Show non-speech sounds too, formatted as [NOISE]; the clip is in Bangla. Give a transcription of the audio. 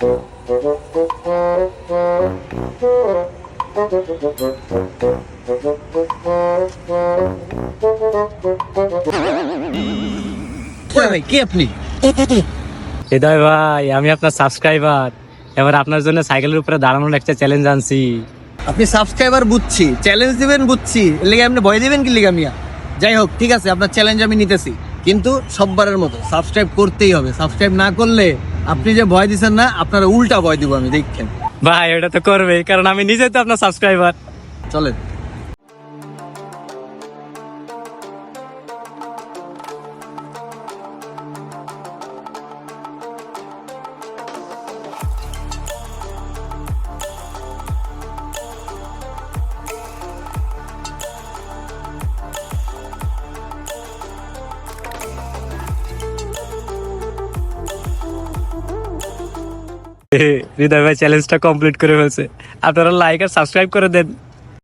কে আপনি? হৃদয় ভাই আমি আপনার সাবস্ক্রাইবার এবার আপনার জন্য সাইকেলের উপরে দাঁড়ানোর একটা চ্যালেঞ্জ আনছি। আপনি সাবস্ক্রাইবার বুঝছি চ্যালেঞ্জ দিবেন বুঝছি লেগে আপনি ভয় দিবেন কি লিগা মিয়া? যাই হোক ঠিক আছে আপনার চ্যালেঞ্জ আমি নিতেছি। কিন্তু সববারের মতো সাবস্ক্রাইব করতেই হবে। সাবস্ক্রাইব না করলে আপনি যে ভয় দিচ্ছেন না আপনার উল্টা ভয় দিব আমি দেখছেন ভাই এটা তো করবে কারণ আমি নিজে তো আপনার সাবস্ক্রাইবার চলেন। [LAUGHS] হৃদয় ভাই চ্যালেঞ্জটা কমপ্লিট করে ফেলছে। আপনারা লাইক আর সাবস্ক্রাইব করে দেন।